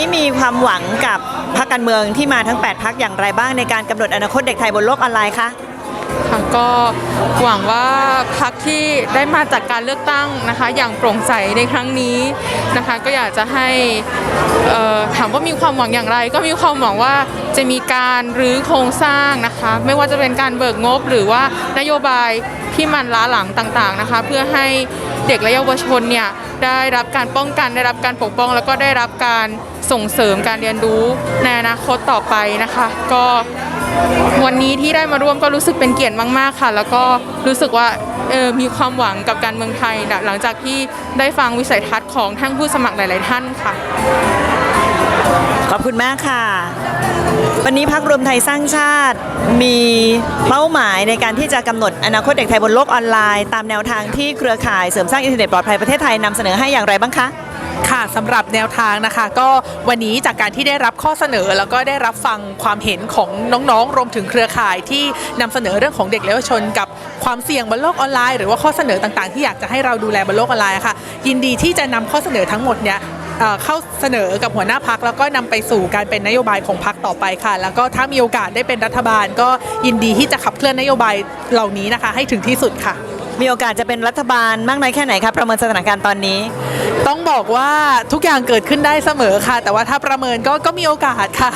นี้มีความหวังกับพรรคการเมืองที่มาทั้ง 8พักอย่างไรบ้างในการกำหนดอนาคตเด็กไทยบนโลกออนไลน์คะค่ะก็หวังว่าพักที่ได้มาจากการเลือกตั้งนะคะ อย่างโปร่งใสในครั้งนี้นะคะ ก็อยากจะให้ถามว่ามีความหวังอย่างไร ก็มีความหวังว่าจะมีการรื้อโครงสร้างนะคะ ไม่ว่าจะเป็นการเบิกงบหรือว่านโยบาย ที่มันล้าหลังต่างๆนะคะ เพื่อให้เด็กและเยาวชนเนี่ยได้รับการป้องกันได้รับการปกป้อง แล้วก็ได้รับการส่งเสริมการเรียนรู้ในอนาคตต่อไปนะคะ ก็วันนี้ที่ได้มาร่วมก็รู้สึกเป็นเกียรติมากๆค่ะ แล้วก็รู้สึกว่าออมีความหวังกับการเมืองไทย หลังจากที่ได้ฟังวิสัยทัศน์ของทั้งผู้สมัครหลาย ๆ ท่านค่ะ ขอบคุณมากค่ะ วันนี้พักรวมไทยสร้างชาติมีเป้าหมายในการที่จะกำหนดอนาคตเด็กไทยบนโลกออนไลน์ ตามแนวทางที่เครือข่ายเสริมสร้างอินเทอร์เน็ตปลอดภัยประเทศไทยนำเสนอให้อย่างไรบ้างคะค่ะสำหรับแนวทางนะคะ ก็วันนี้จากการที่ได้รับข้อเสนอ แล้วก็ได้รับฟังความเห็นของน้องๆ รวมถึงเครือข่ายที่นำเสนอเรื่องของเด็กและเยาวชน กับความเสี่ยงบนโลกออนไลน์หรือว่าข้อเสนอต่างๆ ที่อยากจะให้เราดูแลบนโลกออนไลน์ค่ะ ยินดีที่จะนำข้อเสนอทั้งหมดเนี้ย เข้าเสนอกับหัวหน้าพักแล้วก็นำไปสู่การเป็นนโยบายของพักต่อไปค่ะ แล้วก็ถ้ามีโอกาสได้เป็นรัฐบาล ก็ยินดีที่จะขับเคลื่อนนโยบายเหล่านี้นะคะ ให้ถึงที่สุดค่ะ มีโอกาสจะเป็นรัฐบาลมากน้อยแค่ไหนครับประเมินสถานการณ์ตอนนี้ ต้องบอกว่าทุกอย่างเกิดขึ้นได้เสมอค่ะ แต่ว่าถ้าประเมินก็ก็มีโอกาสค่ะ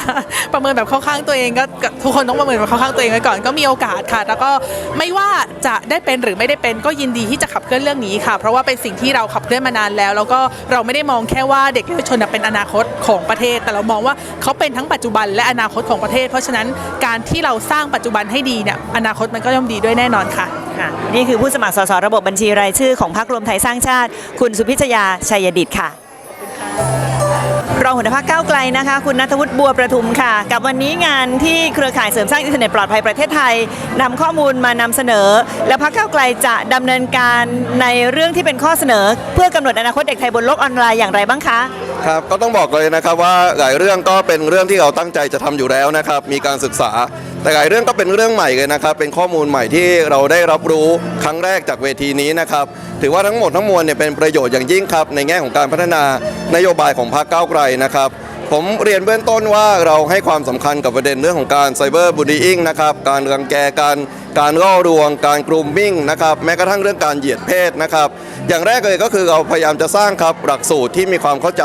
ประเมินแบบเข้าข้างตัวเองก็ทุกคนต้องประเมินแบบเข้าข้างตัวเองไว้ก่อนก็มีโอกาสค่ะ แล้วก็ไม่ว่าจะได้เป็นหรือไม่ได้เป็นก็ยินดีที่จะขับเคลื่อนเรื่องนี้ค่ะ เพราะว่าเป็นสิ่งที่เราขับเคลื่อนมานานแล้ว แล้วก็เราไม่ได้มองแค่ว่าเด็กเยาวชนเป็นอนาคตของประเทศ แต่เรามองว่าเขาเป็นทั้งปัจจุบันและอนาคตของประเทศ เพราะฉะนั้นการที่เราสร้างปัจจุบันให้ดีเนี่ยอนาคตมันก็ย่อมดีด้วยแน่นอนค่ะค่ะ นี่คือผู้สมัครสสระบบบัญชีรายชื่อของพรรครวมไทยสร้างชาติ คุณสุพิชยาชัยดิตค่ะรองหัวหน้าพักก้าวไกลนะคะ คุณนัทวุฒิบัวประทุมค่ะ กับวันนี้งานที่เครือข่ายเสริมสร้างอินเทอร์เน็ตปลอดภัยประเทศไทยนำข้อมูลมานำเสนอ และพักก้าวไกลจะดำเนินการในเรื่องที่เป็นข้อเสนอ เพื่อกำหนดอนาคตเด็กไทยบนโลกออนไลน์อย่างไรบ้างคะครับก็ต้องบอกเลยนะครับว่าหลายเรื่องก็เป็นเรื่องที่เราตั้งใจจะทำอยู่แล้วนะครับมีการศึกษา แต่หลายเรื่องก็เป็นเรื่องใหม่เลยนะครับ เป็นข้อมูลใหม่ที่เราได้รับรู้ครั้งแรกจากเวทีนี้นะครับ ถือว่าทั้งหมดทั้งมวลเนี่ยเป็นประโยชน์อย่างยิ่งครับ ในแง่ของการพัฒนานโยบายของพรรคก้าวไกลนะครับผมเรียนเบื้องต้นว่าเราให้ความสำคัญกับประเด็นเรื่องของการไซเบอร์บูล y ิ n งนะครับ การรังแกการ การล่อลวง การกลุ่มมิ่งนะครับแม้กระทั่งเรื่องการเหยียดเพศนะครับ อย่างแรกเลยก็คือเราพยายามจะสร้างครับหลักสูตรที่มีความเข้าใจ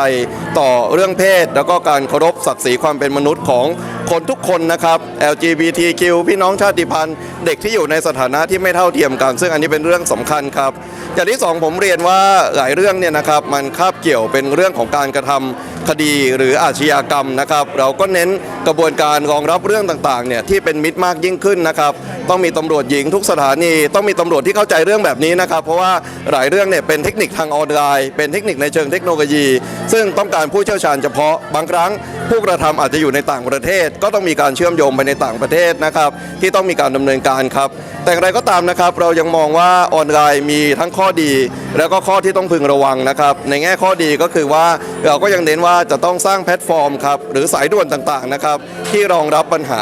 ต่อเรื่องเพศ แล้วก็การเคารพศักดิ์ศรีความเป็นมนุษย์ของคนทุกคนนะครับ LGBTQ พี่น้องชาติพันธุ์ เด็กที่อยู่ในสถานะที่ไม่เท่าเทียมกัน ซึ่งอันนี้เป็นเรื่องสำคัญครับอย่างที่สองผมเรียนว่าหลายเรื่องเนี่ยนะครับมันคาบเกี่ยวเป็นเรื่องของการกระทำคดีหรืออาชญากรรมนะครับ เราก็เน้นกระบวนการรองรับเรื่องต่างๆเนี่ยที่เป็นมิตรมากยิ่งขึ้นนะครับ ต้องมีตำรวจหญิงทุกสถานีต้องมีตำรวจที่เข้าใจเรื่องแบบนี้นะครับ เพราะว่าหลายเรื่องเนี่ยเป็นเทคนิคทางออนไลน์ เป็นเทคนิคในเชิงเทคโนโลยี ซึ่งต้องการผู้เชี่ยวชาญเฉพาะบางครั้ง ผู้กระทำอาจจะอยู่ในต่างประเทศ ก็ต้องมีการเชื่อมโยงไปในต่างประเทศนะครับที่ต้องมีการดำเนินการครับ แต่อย่างไรก็ตามนะครับเรายังมองว่าออนไลน์มีทั้งข้อดี แล้วก็ข้อที่ต้องพึงระวังนะครับในแง่ข้อดีก็คือว่าเราก็ยังเน้นว่าจะต้องสร้างแพลตฟอร์มครับหรือสายด่วนต่างๆนะครับที่รองรับปัญหา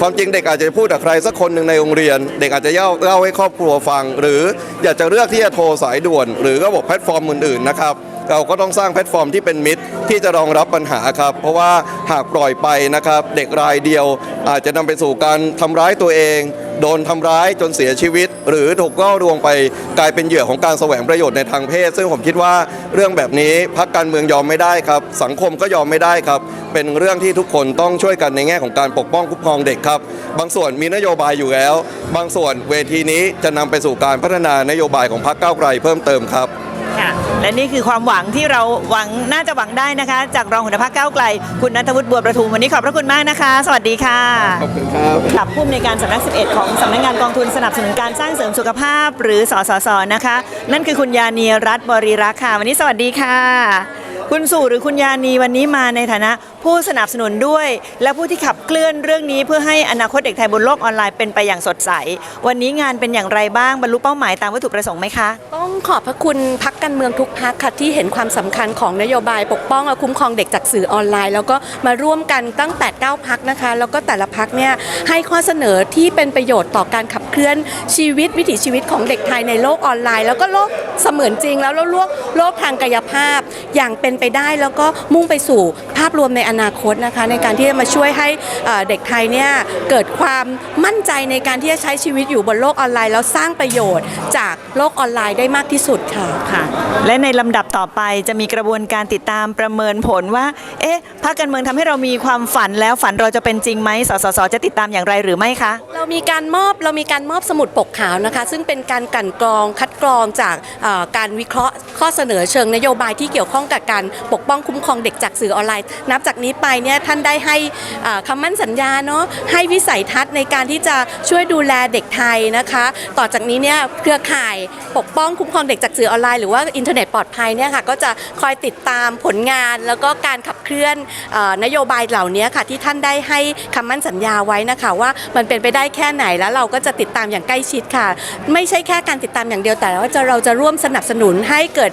ความจริงเด็กอาจจะพูดกับใครสักคนหนึ่งในโรงเรียน เด็กอาจจะเล่าเล่าให้ครอบครัวฟัง หรืออยากจะเลือกที่จะโทรสายด่วน หรือระบบแพลตฟอร์มอื่นๆนะครับเราก็ต้องสร้างแพลตฟอร์มที่เป็นมิตรที่จะรองรับปัญหาครับ เพราะว่าหากปล่อยไปนะครับ เด็กรายเดียว อาจจะนำไปสู่การทำร้ายตัวเอง โดนทำร้ายจนเสียชีวิต หรือถูกล่อลวงไปกลายเป็นเหยื่อของการแสวงประโยชน์ในทางเพศ ซึ่งผมคิดว่าเรื่องแบบนี้พักการเมืองยอมไม่ได้ครับ สังคมก็ยอมไม่ได้ครับ เป็นเรื่องที่ทุกคนต้องช่วยกันในแง่ของการปกป้องคุ้มครองเด็กครับ บางส่วนมีนโยบายอยู่แล้ว บางส่วนเวทีนี้จะนำไปสู่การพัฒนานโยบายของพรรคก้าวไกลเพิ่มเติมครับค่ะและนี่คือความหวังที่เราหวังน่าจะหวังได้นะคะ จากรองหัวหน้าพักก้าวไกล คุณนัทวุฒิบัวประทุมวันนี้ขอบพระคุณมากนะคะ สวัสดีค่ะ ขอบคุณครับกับผู้อำนวยการสำนัก 11 ของสำนักงานกองทุนสนับสนุนการสร้างเสริมสุขภาพหรือสสสนะคะ นั่นคือคุณยานีรัตน์บริรักษ์ค่ะ วันนี้สวัสดีค่ะ คุณสู่หรือคุณยานีวันนี้มาในฐานะผู้สนับสนุนด้วย และผู้ที่ขับเคลื่อนเรื่องนี้เพื่อให้อนาคตเด็กไทยบนโลกออนไลน์เป็นไปอย่างสดใส วันนี้งานเป็นอย่างไรบ้างบรรลุเป้าหมายตามวัตถุประสงค์ไหมคะ ต้องขอบพระคุณพักการเมืองทุกพักค่ะที่เห็นความสำคัญของนโยบายปกป้องและคุ้มครองเด็กจากสื่อออนไลน์ แล้วก็มาร่วมกันตั้ง8 9พักนะคะ แล้วก็แต่ละพักเนี่ยให้ข้อเสนอที่เป็นประโยชน์ต่อการขับ ลื่อนชีวิตวิถีชีวิตของเด็กไทยในโลกออนไลน์ แล้วก็โลกเสมือนจริงแล้วแล้วโลกโลกทางกายภาพอย่างเป็นไปได้แล้วก็มุ่งไปสู่ภาพรวมในอนาคตนะคะ ในการที่จะมาช่วยให้เอ่อเด็กไทยเนี่ยเกิดความมั่นใจในการที่จะใช้ชีวิตอยู่บนโลกออนไลน์ แล้วสร้างประโยชน์จากโลกออนไลน์ได้มากที่สุดค่ะค่ะ และในลำดับต่อไปจะมีกระบวนการติดตามประเมินผลว่า เอ๊ะพรรคการเมืองทำให้เรามีความฝันแล้วฝันเราจะเป็นจริงไหมสสสจะติดตามอย่างไรหรือไม่คะ เรามีการมอบเรามีการมอบสมุดปกขาวนะคะ ซึ่งเป็นการกลั่นกรองคัด กรองจากการวิเคราะห์ข้อเสนอเชิงนโยบายที่เกี่ยวข้องกับการปกป้องคุ้มครองเด็กจากสื่อออนไลน์ นับจากนี้ไปเนี่ยท่านได้ให้คำมั่นสัญญาเนาะให้วิสัยทัศน์ในการที่จะช่วยดูแลเด็กไทยนะคะ ต่อจากนี้เนี่ยเครือข่ายปกป้องคุ้มครองเด็กจากสื่อออนไลน์หรือว่าอินเทอร์เน็ตปลอดภัยเนี่ยค่ะก็จะคอยติดตามผลงาน แล้วก็การขับเคลื่อนอนโยบายเหล่านี้ค่ะที่ท่านได้ให้คำมั่นสัญญาไว้นะคะว่ามันเป็นไปได้แค่ไหนแล้วเราก็จะติดตามอย่างใกล้ชิดค่ะ ไม่ใช่แค่การติดตามอย่างเดียวแต่ว่าจะเราจะร่วมสนับสนุนให้เกิด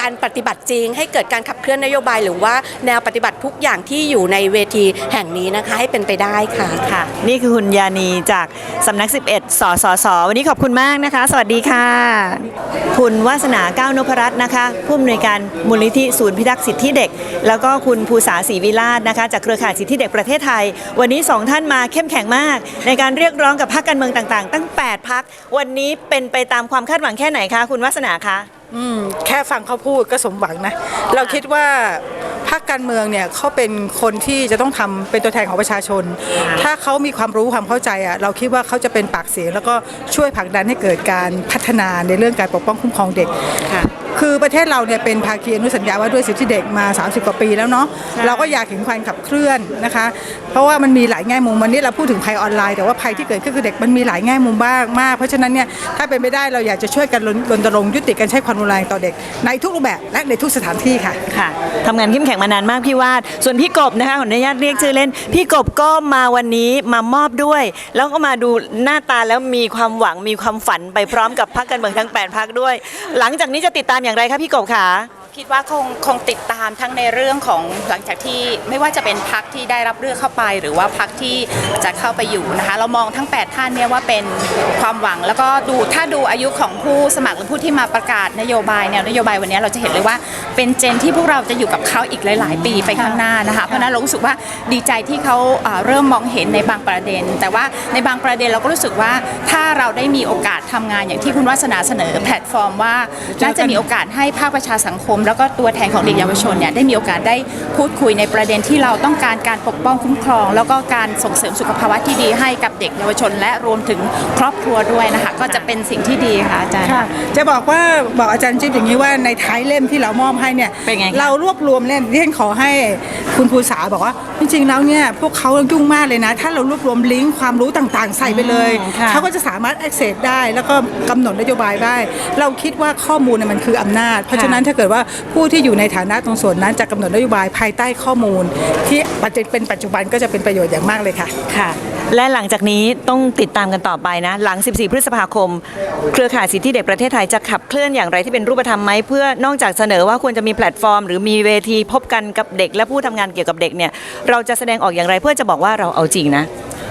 การปฏิบัติจริง ให้เกิดการขับเคลื่อนนโยบายหรือว่าแนวปฏิบัติทุกอย่างที่อยู่ในเวทีแห่งนี้นะคะให้เป็นไปได้ค่ะค่ะ นี่คือคุณยานีจากสำนัก 11 สสส วันนี้ขอบคุณมากนะคะ สวัสดีค่ะ คุณวาสนาก้าวนพรัตน์นะคะ ผู้อำนวยการมูลนิธิศูนย์พิทักษ์สิทธิเด็ก แล้วก็คุณภูษาศรีวิลาศนะคะ จากเครือข่ายสิทธิเด็กประเทศไทย วันนี้สองท่านมาเข้มแข็งมาก ในการเรียกร้องกับพรรคการเมืองต่างๆ ตั้ง 8พักวันนี้เป็นไปตามความคาดหวังแค่ไหนคะคุณวาสนาคะอืมแค่ฟังเขาพูดก็สมหวังนะ เราคิดว่าพรรคการเมืองเนี่ยเขาเป็นคนที่จะต้องทำเป็นตัวแทนของประชาชน ถ้าเขามีความรู้ความเข้าใจอะเราคิดว่าเขาจะเป็นปากเสียงแล้วก็ช่วยผลักดันให้เกิดการพัฒนาในเรื่องการปกป้องคุ้มครองเด็กค่ะ คือประเทศเราเนี่ยเป็นภาคีอนุสัญญาว่าด้วยสิทธิเด็กมา 30 กว่าปีแล้วเนาะเราก็อยากเห็นความขับเคลื่อนนะคะ เพราะว่ามันมีหลายแง่มุมวันนี้เราพูดถึงภัยออนไลน์แต่ว่าภัยที่เกิดขึ้นคือเด็กมันมีหลายแง่มุมบ้างมาก เพราะฉะนั้นเนี่ยถ้าเป็นไปได้เราอยากจะช่วยกันรณรณรงค์ยุติการใช้ความรุนแรงต่อเด็ก ในทุกรูปแบบและในทุกสถานที่ค่ะค่ะทำงานเข้มแข็งมานานมากพี่วาด ส่วนพี่กบนะคะขออนุญาตเรียกชื่อเล่น พี่กบก็มาวันนี้มามอบด้วย แล้วก็มาดูหน้าตาแล้วมีความหวังมีความฝันไปพร้อมกับพรรคการเมืองทั้ง8พรรคด้วย หลังจากนี้จะติดตามอย่างไรคะพี่กบขา คิดว่าคงคงติดตามทั้งในเรื่องของหลังจากที่ไม่ว่าจะเป็นพักที่ได้รับเลือกเข้าไป หรือว่าพักที่จะเข้าไปอยู่นะคะ เรามองทั้ง 8 ท่านเนี่ยว่าเป็นความหวังแล้วก็ดูถ้าดูอายุของผู้สมัครหรือผู้ที่มาประกาศนโยบายแนวนโยบายวันนี้เราจะเห็นเลยว่าเป็นเจนที่พวกเราจะอยู่กับเขาอีกหลาย ๆ ปีไปข้างหน้านะคะเพราะนั้นเรารู้สึกว่าดีใจที่เขาอ่าเริ่มมองเห็นในบางประเด็น แต่ว่าในบางประเด็นเราก็รู้สึกว่าถ้าเราได้มีโอกาสทำงานอย่างที่คุณวาสนาเสนอแพลตฟอร์มว่าน่าจะมีโอกาสให้ภาคประชาสังคมแล้วก็ตัวแทนของเด็กเยาวชนเนี่ยได้มีโอกาสได้พูดคุยในประเด็นที่เราต้องการการปกป้องคุ้มครอง แล้วก็การส่งเสริมสุขภาวะที่ดีให้กับเด็กเยาวชน และรวมถึงครอบครัวด้วยนะคะก็จะเป็นสิ่งที่ดีค่ะอาจารย์ ค่ะจะบอกว่าบอกอาจารย์จิ๊บอย่างนี้ว่าในท้ายเล่มที่เรามอบให้เนี่ยเป็นไงคะเรารวบรวมเล่มที่ฉันขอให้คุณภูษาบอกว่า จริงๆแล้วเนี่ยพวกเขายุ่งมากเลยนะ ถ้าเรารวบรวมลิงก์ความรู้ต่างๆ ใส่ไปเลยค่ะ เขาก็จะสามารถ access ได้แล้วก็กำหนดนโยบายได้ เราคิดว่าข้อมูลเนี่ยมันคืออำนาจ เพราะฉะนั้นถ้าเกิดว่าผู้ที่อยู่ในฐานะตรงส่วนนั้นจะกำหนดนโยบายภายใต้ข้อมูล ที่ปัจจุเป็นปัจจุบันก็จะเป็นประโยชน์อย่างมากเลยค่ะค่ะ และหลังจากนี้ต้องติดตามกันต่อไปนะ หลัง 14 พฤษภาคม เครือข่ายสิทธิเด็กประเทศไทยจะขับเคลื่อนอย่างไรที่เป็นรูปธรรมไหมเพื่อนอกจากเสนอว่าควรจะมีแพลตฟอร์ม หรือมีเวทีพบกันกับเด็ก และผู้ทำงานเกี่ยวกับเด็กเนี่ยเราจะแสดงออกอย่างไรเพื่อจะบอกว่าเราเอาจริงนะ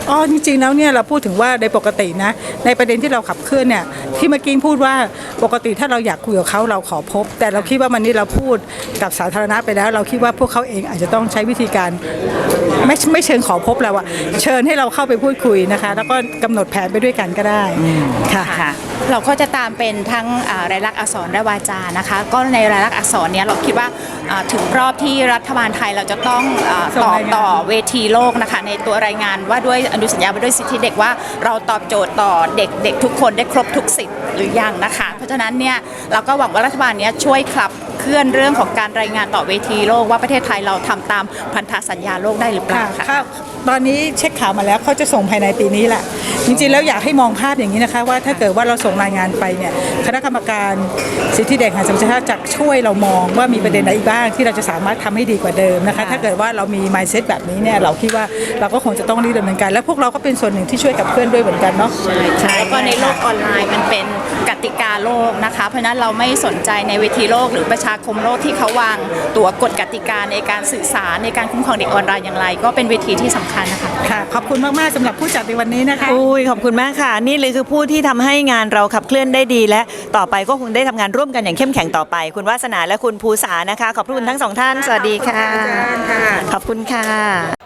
อ๋อจริงๆแล้วเนี่ยเราพูดถึงว่าในปกตินะ ในประเด็นที่เราขับเคลื่อนเนี่ยที่เมื่อกี้พูดว่าปกติถ้าเราอยากคุยกับเขาเราขอพบ แต่เราคิดว่าวันนี้เราพูดกับสาธารณะไปแล้ว เราคิดว่าพวกเขาเองอาจจะต้องใช้วิธีการ ไม่ไม่เชิงขอพบเราอะเชิญให้เราเข้าไปพูดคุยนะคะ แล้วก็กำหนดแผนไปด้วยกันก็ได้ค่ะ ค่ะเราก็จะตามเป็นทั้งอ่ารายลักษณ์อักษรและวาจานะคะ ก็ในรายลักษณ์อักษรเนี้ยเราคิดว่าอ่าถึงรอบที่รัฐบาลไทยเราจะต้องอาส่งตอบรายงาน ต่อเวทีโลกนะคะ ในตัวรายงานว่าด้วยอนุสัญญาว่าด้วยสิทธิเด็กว่าเราตอบโจทย์ต่อเด็กเด็กทุกคนได้ครบทุกสิทธิ์หรือยังนะคะ เพราะฉะนั้นเนี่ยเราก็หวังว่ารัฐบาลเนี้ยช่วยขับ เคลื่อนเรื่องของการรายงานต่อเวทีโลกว่าประเทศไทยเราทำตามพันธสัญญาโลกได้หรือเปล่าคะค่ะ ตอนนี้เช็คข่าวมาแล้วเขาจะส่งภายในปีนี้แหละ จริงๆแล้วอยากให้มองภาพอย่างนี้นะคะ ว่าถ้าเกิดว่าเราส่งรายงานไปเนี่ยคณะกรรมการสิทธิเด็กแห่งสัญชาติจะช่วยเรามองว่ามีประเด็นไหนอีกบ้างที่เราจะสามารถทำให้ดีกว่าเดิมนะคะ ถ้าเกิดว่าเรามี mindset แบบนี้เนี่ยเราคิดว่าเราก็คงจะต้องรีบดำเนินการ และพวกเราก็เป็นส่วนหนึ่งที่ช่วยกับเพื่อนด้วยเหมือนกันเนาะใช่แล้วก็ในโลกออนไลน์มันเป็นกติกาโลกนะคะ เพราะฉะนั้นเราไม่สนใจในเวทีโลกหรือประชามาคมโลกที่เขาวางตัวกฎกติกาในการสื่อสารในการคุ้มครองเด็กออนไลน์อย่างไร ก็เป็นเวทีที่สำคัญนะคะ ค่ะ ขอบคุณมาก ๆสำหรับผู้จัดในวันนี้นะคะ อุ้ยขอบคุณมากค่ะ นี่เลยคือผู้ที่ทำให้งานเราขับเคลื่อนได้ดี และต่อไปก็คงได้ทำงานร่วมกันอย่างเข้มแข็งต่อไป คุณวาสนาและคุณภูษานะคะ ขอบคุณทั้งสองท่าน สวัสดีค่ะ ขอบคุณค่ะ